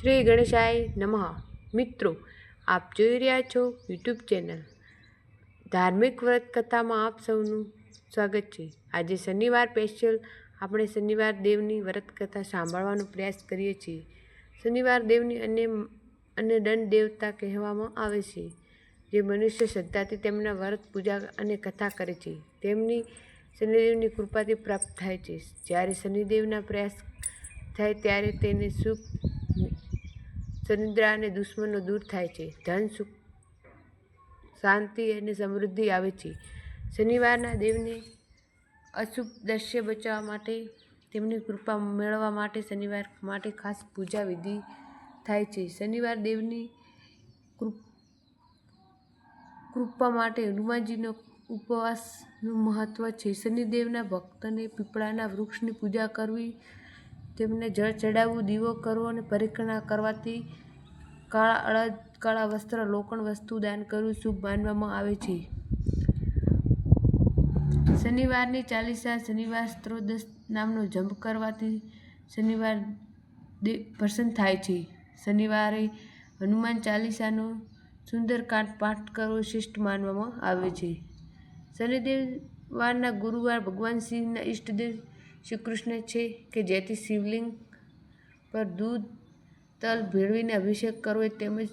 શ્રી ગણેશાય નમઃ. મિત્રો, આપ જોઈ રહ્યા છો યુટ્યુબ ચેનલ. ધાર્મિક વ્રત કથામાં આપ સૌનું સ્વાગત છે. આજે શનિવાર સ્પેશિયલ આપણે શનિવાર દેવની વ્રત કથા સાંભળવાનો પ્રયાસ કરીએ છીએ. શનિવાર દેવની અને અને દંડ દેવતા કહેવામાં આવે છે. જે મનુષ્ય શ્રદ્ધાથી તેમના વ્રત પૂજા અને કથા કરે છે. તેમની શનિદેવની કૃપાથી પ્રાપ્ત થાય છે. જ્યારે શનિદેવના પ્રયાસ થાય ત્યારે તેને સુખ સનિદ્રા અને દુશ્મનો દૂર થાય છે. ધન, સુખ, શાંતિ અને સમૃદ્ધિ આવે છે. શનિવારના દેવને અશુભ દ્રશ્ય બચાવવા માટે, તેમની કૃપા મેળવવા માટે શનિવાર માટે ખાસ પૂજા વિધિ થાય છે. શનિવાર દેવની કૃપા માટે હનુમાનજીનો ઉપવાસનું મહત્ત્વ છે. શનિદેવના ભક્તને પીપળાના વૃક્ષની પૂજા કરવી તેમને જળ ચડાવવું, દીવો કરવો અને પરિક્રમા કરવાથી કાળા અળદ, કાળા વસ્ત્ર, લોખંડ વસ્તુ દાન કરવું શુભ માનવામાં આવે છે. શનિવારની ચાલીસા શનિવાર સ્ત્રોદસ નામનો જંપ કરવાથી શનિવાર પ્રસન્ન થાય છે. શનિવારે હનુમાન ચાલીસાનો સુંદરકાંડ પાઠ કરવો શ્રેષ્ઠ માનવામાં આવે છે. શનિદેવવારના ગુરુવાર ભગવાન શિવના ઈષ્ટદેવ શ્રી કૃષ્ણ છે કે જેથી શિવલિંગ પર દૂધ, તલ ભેળવીને અભિષેક કરવો તેમજ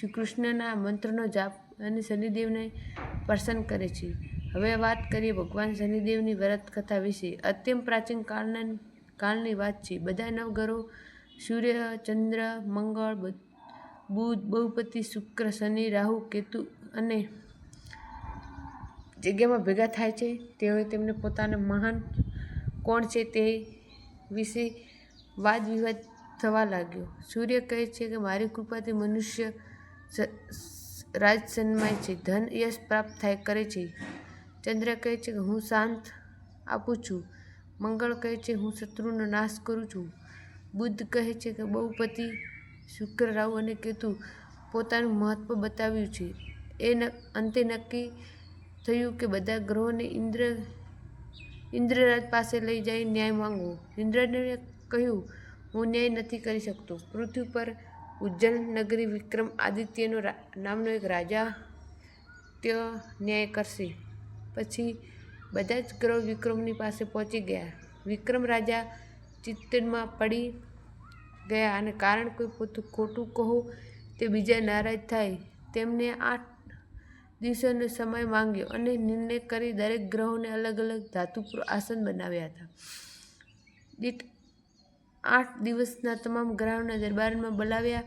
શ્રી કૃષ્ણના મંત્રનો જાપ અને શનિદેવને પ્રસન્ન કરે છે. હવે વાત કરીએ ભગવાન શનિદેવની વ્રત કથા વિશે. અત્યંત પ્રાચીન કાળના કાળની વાત છે. બધા નવગ્રહો સૂર્ય, ચંદ્ર, મંગળ, બુધ બહુપતિ, શુક્ર, શનિ, રાહુ, કેતુ અને જગ્યામાં ભેગા થાય છે, તેઓએ તેમને પોતાના મહાન કોણ છે તે વિશે વાદ વિવાદ થવા લાગ્યો. સૂર્ય કહે છે કે, મારી કૃપાથી મનુષ્ય રાજ સન્માય છે. ધન યશ પ્રાપ્ત થાય, કરે છે. ચંદ્ર કહે છે કે, હું શાંત આપું છું. મંગળ કહે છે, હું શત્રુનો નાશ કરું છું. બુદ્ધ કહે છે કે, બહુપતિ શુક્ર, રાહુ અને કેતુ પોતાનું મહત્ત્વ બતાવ્યું છે. એ અંતે નક્કી થયું કે, બધા ગ્રહોને ઇન્દ્ર ઇન્દ્રરાજ પાસે લઈ જઈ ન્યાય માંગવો. ઇન્દ્રને કહ્યું, હું ન્યાય નથી કરી શકતો. પૃથ્વી પર ઉજ્જૈન નગરી વિક્રમ આદિત્યનો નામનો એક રાજા ત્યાં ન્યાય કરશે. પછી બધા જ ગ્રહ વિક્રમની પાસે પહોંચી ગયા. વિક્રમ રાજા ચિત્તમાં પડી ગયા અને કારણ કોઈ પોતું ખોટું કહો તે બીજા નારાજ થાય, તેમને આઠ દિવસોનો સમય માંગ્યો અને નિર્ણય કરી દરેક ગ્રહોને અલગ અલગ ધાતુ પર આસન બનાવ્યા હતા. દીઠ આઠ દિવસના તમામ ગ્રહોના દરબારમાં બોલાવ્યા.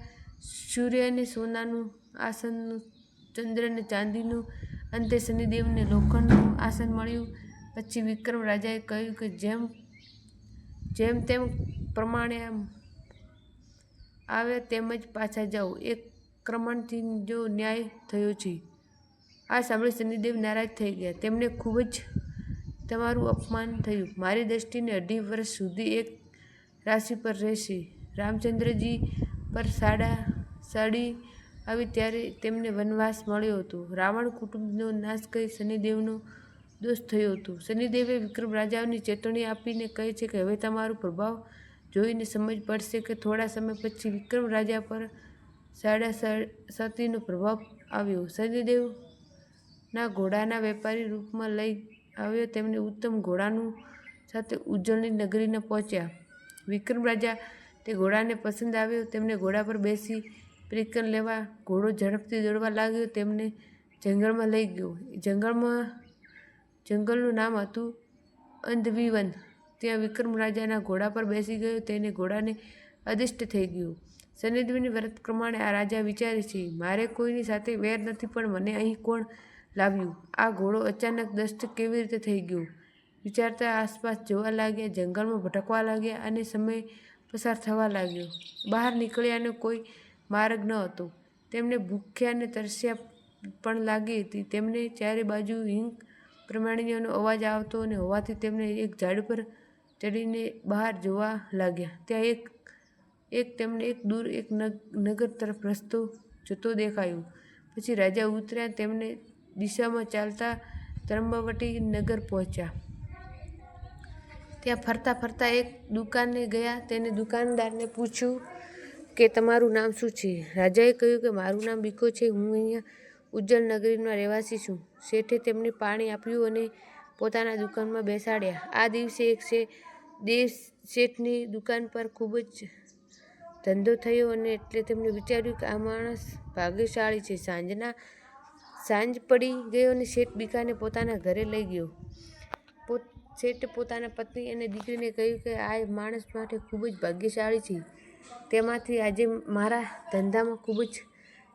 સૂર્યને સોનાનું આસનનું ચંદ્રને ચાંદીનું અંતે શનિદેવને લોખંડનું આસન મળ્યું. પછી વિક્રમ રાજાએ કહ્યું કે જેમ જેમ તેમ પ્રમાણે આવે તેમ જ પાછા જાઓ. એક ક્રમણથી જો ન્યાય થયો છે. આ સાંભળી શનિદેવ નારાજ થઈ ગયા. તેમને ખૂબ જ તમારું અપમાન થયું. મારી દ્રષ્ટિને અઢી વર્ષ સુધી એક રાશિ પર રહેશે. રામચંદ્રજી પર સાડા સાડી આવી ત્યારે તેમને વનવાસ મળ્યો હતો. રાવણ કુટુંબનો નાશ કરી શનિદેવનો દોષ થયો હતો. શનિદેવે વિક્રમ રાજાઓની ચેતવણી આપીને કહે છે કે હવે તમારો પ્રભાવ જોઈને સમજ પડશે કે થોડા સમય પછી વિક્રમ રાજા પર સાડા સતીનો પ્રભાવ આવ્યો. શનિદેવના ઘોડાના વેપારી રૂપમાં લઈ આવ્યો, તેમને ઉત્તમ ઘોડાનું સાથે ઉજ્જળની નગરીને પહોંચ્યા. વિક્રમ રાજા તે ઘોડાને પસંદ આવ્યો. તેમને ઘોડા પર બેસી પ્રિકન લેવા ઘોડો ઝડપથી દોડવા લાગ્યો. તેમને જંગલમાં લઈ ગયો. જંગલમાં, જંગલનું નામ હતું અંધવિવન. ત્યાં વિક્રમ રાજાના ઘોડા પર બેસી ગયો. તેને ઘોડાને અદિષ્ટ થઈ ગયું. શનિદેવની વ્રત પ્રમાણે આ રાજા વિચારે છે, મારે કોઈની સાથે વેર નથી, પણ મને અહીં કોણ લાવ્યું. આ ઘોડો અચાનક દસ્ત કેવી રીતે થઈ ગયો? વિચારતા આસપાસ જોવા લાગ્યા, જંગલમાં ભટકવા લાગ્યા અને સમય પસાર થવા લાગ્યો. બહાર નીકળ્યાનો કોઈ માર્ગ ન હતો. તેમને ભૂખ્યા અને તરસ્યા પણ લાગી હતી. તેમને ચારે બાજુ હિંગ પ્રમાણીઓનો અવાજ આવતો અને હોવાથી તેમને એક ઝાડ પર ચડીને બહાર જોવા લાગ્યા. ત્યાં એક એક તેમને એક દૂર એક નગર તરફ રસ્તો જતો દેખાયો. પછી રાજા ઉતર્યા. તેમને દિશામાં ચાલતા ત્રંબાવટી નગર પહોંચ્યા. ત્યાં ફરતા ફરતા એક દુકાને ગયા. તેને દુકાનદારને પૂછ્યું કે, તમારું નામ શું છે? રાજાએ કહ્યું કે, મારું નામ બીકો છે. હું અહીંયા ઉજ્જૈન નગરીનો રહેવાસી છું. શેઠે તેમને પાણી આપ્યું અને પોતાના દુકાનમાં બેસાડ્યા. આ દિવસે એક શે દેવ શેઠની દુકાન પર ખૂબ જ ધંધો થયો અને એટલે તેમણે વિચાર્યું કે, આ માણસ ભાગ્યશાળી છે. સાંજના સાંજ પડી ગયો અને શેઠ બીકાને પોતાના ઘરે લઈ ગયો. પોત, શેઠે પોતાના પત્ની અને દીકરીને કહ્યું કે આ માણસ માટે ખૂબ જ ભાગ્યશાળી છે. તેમાંથી આજે મારા ધંધામાં ખૂબ જ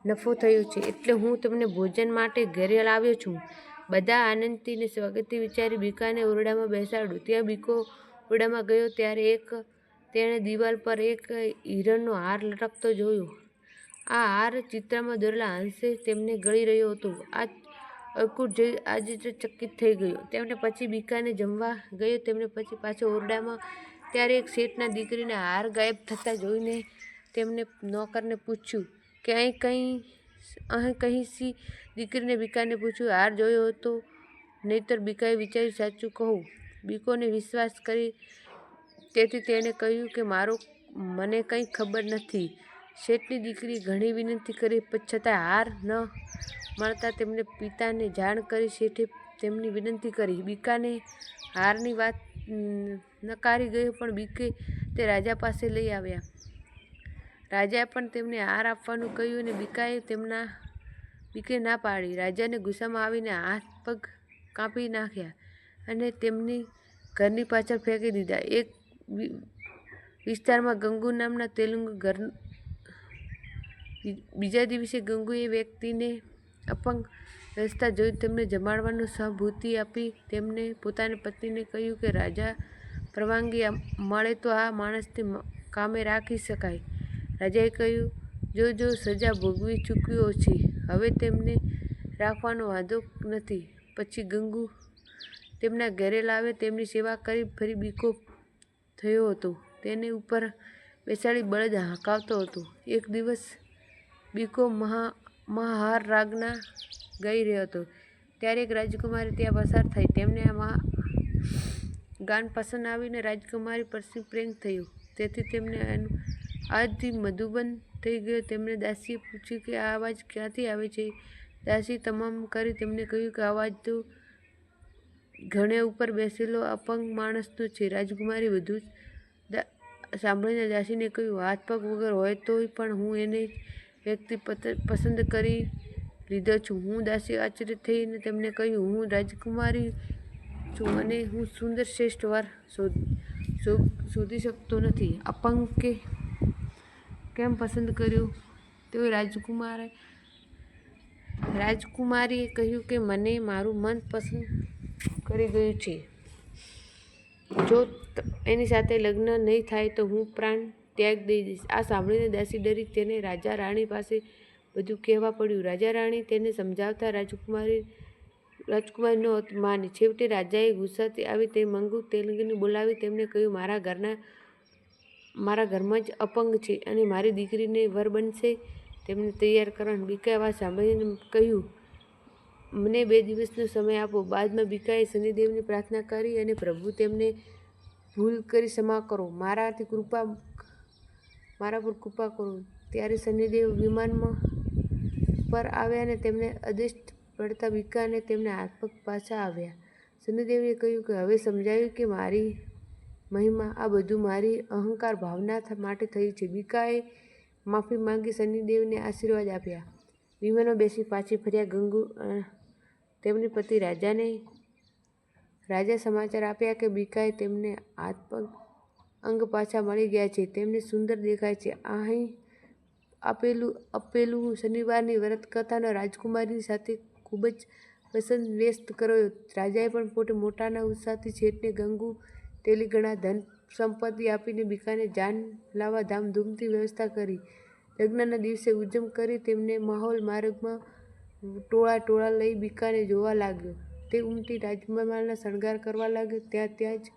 નફો થયો છે. એટલે હું તમને ભોજન માટે ઘરે લાવ્યો છું. બધા આનંદથીને સ્વાગતથી વિચારી બીકાને ઓરડામાં બેસાડ્યું. ત્યાં બીકો ઓરડામાં ગયો ત્યારે એક, તેણે દિવાલ પર એક હિરણનો હાર લટકતો જોયો. આ હાર ચિત્રમાં દોરેલા હંસે તેમને ગળી રહ્યો હતો. આ અકુટ જોઈ આજે ચકિત થઈ ગયો. તેમણે પછી બીકાને જમવા ગયો. તેમને પછી પાછો ઓરડામાં ત્યારે એક શેઠના દીકરીને હાર ગાયબ થતાં જોઈને તેમને નોકરને પૂછ્યું કે અહીં કંઈ અહીં કંઈ સી દીકરીને બીકાને પૂછ્યું, હાર જોયો હતો? નહીતર બીકાએ વિચાર્યું, સાચું કહું. બીકોને વિશ્વાસ કરી તેથી તેણે કહ્યું કે, મારો, મને કંઈ ખબર નથી. શેઠની દીકરી ઘણી વિનંતી કરી છતાં હાર ન મળતા તેમણે પિતાને જાણ કરી શેઠે તેમની વિનંતી કરી. બીકાને હારની વાત નકારી ગયો, પણ બીકે તે રાજા પાસે લઈ આવ્યા. રાજાએ પણ તેમને હાર આપવાનું કહ્યું અને બીકાએ તેમના, બીકે ના પાડી. રાજાને ગુસ્સામાં આવીને હાથ પગ કાપી નાખ્યા અને તેમની ઘરની પાછળ ફેંકી દીધા. એક વિસ્તારમાં ગંગુ નામના તેલુગુ ઘર બીજા દિવસે ગંગુએ વ્યક્તિને અપંગ રસ્તા જોઈ તેમને જમાડવાનું સહભૂતિ આપી. તેમને પોતાની પત્નીને કહ્યું કે, રાજા, પરવાનગી મળે તો આ માણસને કામે રાખી શકાય. રાજાએ કહ્યું, જો જો, સજા ભોગવી ચૂક્યો છે. હવે તેમને રાખવાનો વાંધો નથી. પછી ગંગુ તેમના ઘરે લાવે, તેમની સેવા કરી, ફરી બીકો થયો હતો. તેને ઉપર બેસાડી બળદ હાંકાવતો હતો. એક દિવસ બીકો મહા, મહાહાર રાગના ગઈ રહ્યો હતો. ત્યારે એક રાજકુમારી ત્યાં પસાર થઈ. તેમને આ મહા, ગાન પસંદ આવીને રાજકુમારી પરથી પ્રેમ થયું. તેથી તેમને એનું, આજથી મધુબન થઈ ગયો. તેમણે દાસીએ પૂછ્યું કે આ અવાજ ક્યાંથી આવે છે? દાસી તમામ કરી તેમને કહ્યું કે અવાજ તો ઘણે ઉપર બેસેલો અપંગ માણસનો છે. રાજકુમારી જ સાંભળીને દાસીને કહ્યું, હાથ પગ વગર હોય તોય પણ હું એને વ્યક્તિ પસંદ કરી લીધો છું. હું દાસી આશ્ચર્ય થઈને તેમને કહ્યું, હું રાજકુમારી છું અને હું સુંદર શ્રેષ્ઠ વાર શોધી શકતો નથી. અપંગ કે કેમ પસંદ કર્યું? તેઓ રાજકુમારે, રાજકુમારીએ કહ્યું કે, મને મારું મન પસંદ કરી ગયું છે. જો એની સાથે લગ્ન નહીં થાય તો હું પ્રાણ ત્યાગ દઈ દઈશ. આ સાંભળીને દાસી ડરી તેને રાજા રાણી પાસે બધું કહેવા પડ્યું. રાજા રાણી તેને સમજાવતા રાજકુમારી રાજકુમારીનો માન. છેવટે રાજાએ ગુસ્સાથી આવી તે મંગુ તેલંગીને બોલાવી તેમને કહ્યું, મારા ઘરના, મારા ઘરમાં જ અપંગ છે અને મારી દીકરીને વર બનશે તેમને તૈયાર કરવાનું બીકા વાત સાંભળીને કહ્યું, મને બે દિવસનો સમય આપો બાદમાં બીકાએ શનિદેવની પ્રાર્થના કરી અને પ્રભુ તેમને ભૂલ કરી ક્ષમા કરો. મારાથી કૃપા મારા પર કૃપા કરો. ત્યારે શનિદેવ વિમાનમાં પર આવ્યા અને તેમને અદિષ્ટ પડતા બીકાને તેમને તેમના હાથ પાછા આવ્યા. શનિદેવે કહ્યું કે, હવે સમજાયું કે મારી મહિમા આ બધું મારી અહંકાર ભાવના માટે થઈ છે. બીકાએ માફી માંગી શનિદેવને આશીર્વાદ આપ્યા. વિમાનો બેસી પાછી ફર્યા ગંગુ તેમની પતિ રાજાને રાજા સમાચાર આપ્યા કે બીકાએ તેમને હાથ પગ અંગ પાછા મળી ગયા છે. તેમને સુંદર દેખાય છે. અહીં આપેલું આપેલું શનિવારની વ્રત કથાનો રાજકુમારીની સાથે ખૂબ જ પસંદ વ્યસ્ત કર્યો. રાજાએ પણ પોતે મોટાના ઉત્સાહથી છેટને ગંગુ, તેલીગણા ધન સંપત્તિ આપીને બીકાને જાન લાવવા ધામધૂમથી વ્યવસ્થા કરી. લગ્નના દિવસે ઉજમ કરી તેમને માહોલ માર્ગમાં ટોળા ટોળા લઈ બીકાને જોવા લાગ્યો. તે ઉમટી રાજમહેલના શણગાર કરવા લાગ્યો. ત્યાં ત્યાં જ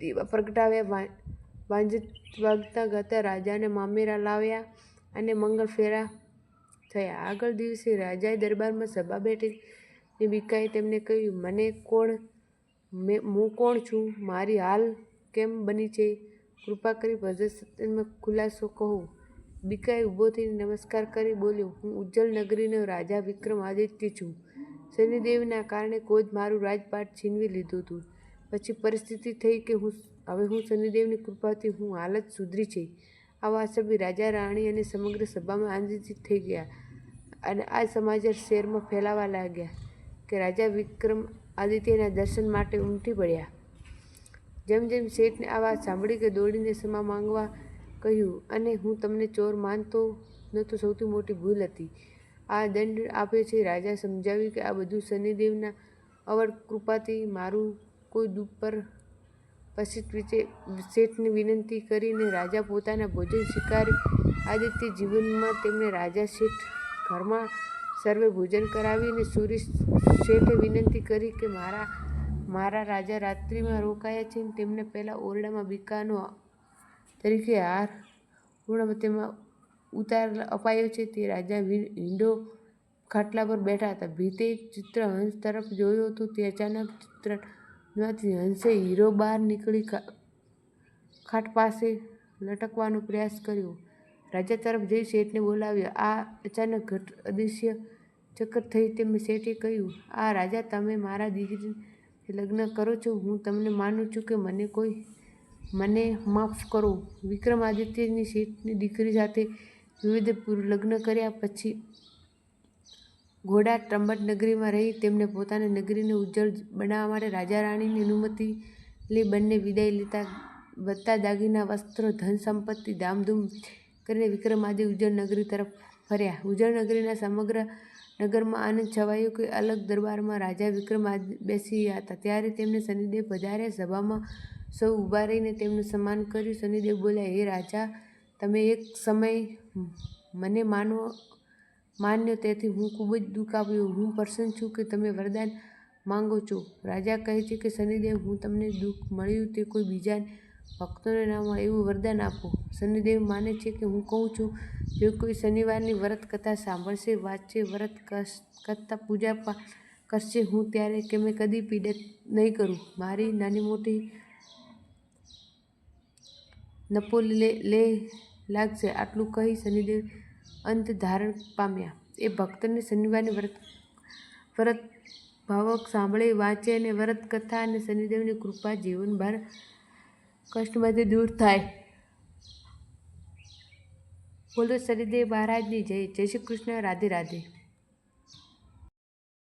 દીવા પ્રગટાવ્યા. વા- વાગતા ગાતા રાજાને મામેરા લાવ્યા અને મંગળ ફેરા થયા. આગળ દિવસે રાજાએ દરબારમાં સભા બેઠી બીકાએ તેમને કહ્યું, મને કોણ, મેં, હું કોણ છું? મારી હાલ કેમ બની છે? કૃપા કરી ભજનમાં ખુલાસો કહું. બીકાએ ઊભો થઈને નમસ્કાર કરી, બોલ્યો, હું ઉજ્જવલ નગરીનો રાજા વિક્રમાદિત્ય છું. શનિદેવના કારણે કોઈ મારું રાજપાટ છીનવી લીધું હતું પછી પરિસ્થિતિ થઈ કે હું હવે હું શનિદેવની કૃપાથી હું હાલત સુધરી છે. આ વાત સાંભળી રાજા, રાણી અને સમગ્ર સભામાં આનંદિત થઈ ગયા અને આ સમાચાર શહેરમાં ફેલાવા લાગ્યા કે રાજા વિક્રમ આદિત્યના દર્શન માટે ઉમટી પડ્યા. જેમ જેમ શેઠને આ વાત સાંભળી કે દોડીને ક્ષમા માંગવા કહ્યું અને હું તમને ચોર માનતો નહોતો સૌથી મોટી ભૂલ હતી. આ દંડ આપે છે. રાજા સમજાવ્યું કે આ બધું શનિદેવના અવર કૃપાથી મારું કોઈ દુઃખ પર પછી વિશે શેઠને વિનંતી કરીને રાજા પોતાના ભોજન સ્વીકારી આદિત્ય જીવનમાં તેમણે રાજા શેઠ ઘરમાં સર્વે ભોજન કરાવીને સુરી શેઠે વિનંતી કરી કે મારા મારા રાજા રાત્રિમાં રોકાયા છે તેમને પહેલાં ઓરડામાં બીકાનો તરીકે હાર પૂર્ણ તેમાં ઉતાર અપાયો છે. તે રાજા હિંડો ખાટલા પર બેઠા હતા. ભીતે ચિત્ર હંસ તરફ જોયો હતું તે અચાનક ચિત્રમાંથી હંસે હીરો બહાર નીકળી ખાટ પાસે લટકવાનો પ્રયાસ કર્યો. રાજા તરફ જઈ શેઠને બોલાવ્યો. આ અચાનક ઘટ, અદૃશ્ય ચક્કર થઈ તેમ શેઠે કહ્યું, આ રાજા, તમે મારા દીકરી લગ્ન કરો છો. હું તમને માનું છું કે મને કોઈ, મને માફ કરો. વિક્રમાદિત્યની શેઠની દીકરી સાથે વિવિધ લગ્ન કર્યા પછી ઘોડા ત્રંબટ નગરીમાં રહી તેમને પોતાની નગરીને ઉજ્જવળ બનાવવા માટે રાજા રાણીની અનુમતિ લઈ બંને વિદાય લેતા બધા દાગીના, વસ્ત્રો, ધન સંપત્તિ ધામધૂમ કરીને વિક્રમાદિત્ય ઉજ્જળ નગરી તરફ ફર્યા. ઉજ્જળ નગરીના સમગ્ર નગરમાં આનંદ છવાયો કે અલગ દરબારમાં રાજા વિક્રમાદિત્ય બેસી હતા. ત્યારે તેમને શનિદેવ પધાર્યા. સભામાં સૌ ઊભા રહીને તેમનું સન્માન કર્યું. શનિદેવ બોલ્યા, હે રાજા, તમે એક સમય મને માનો માન્યો તેથી હું ખૂબ જ દુઃખ આપ્યું હું પ્રસન્ન છું કે તમે વરદાન માંગો છો. રાજા કહે છે કે, શનિદેવ, હું તમને દુઃખ મળ્યું તે કોઈ બીજા ભક્તોને ના મળે એવું વરદાન આપો. શનિદેવ માને છે કે, હું કહું છું, જો કોઈ શનિવારની વ્રત કથા સાંભળશે, વાંચશે, વ્રત કરતા પૂજા કરશે, હું ત્યારે કે મેં કદી પીડિત નહીં કરું. મારી નાની મોટી નપો લે લે, લાગશે. આટલું કહી શનિદેવ અંત ધારણ પામ્યા. એ ભક્તને શનિવારની વ્રત વ્રત ભાવક સાંભળે વાંચે અને વ્રત કથા અને શનિદેવની કૃપા જીવનભર કષ્ટમાંથી દૂર થાય. બોલો શનિદેવ મહારાજની જય. જય શ્રી કૃષ્ણ. રાધે રાધે.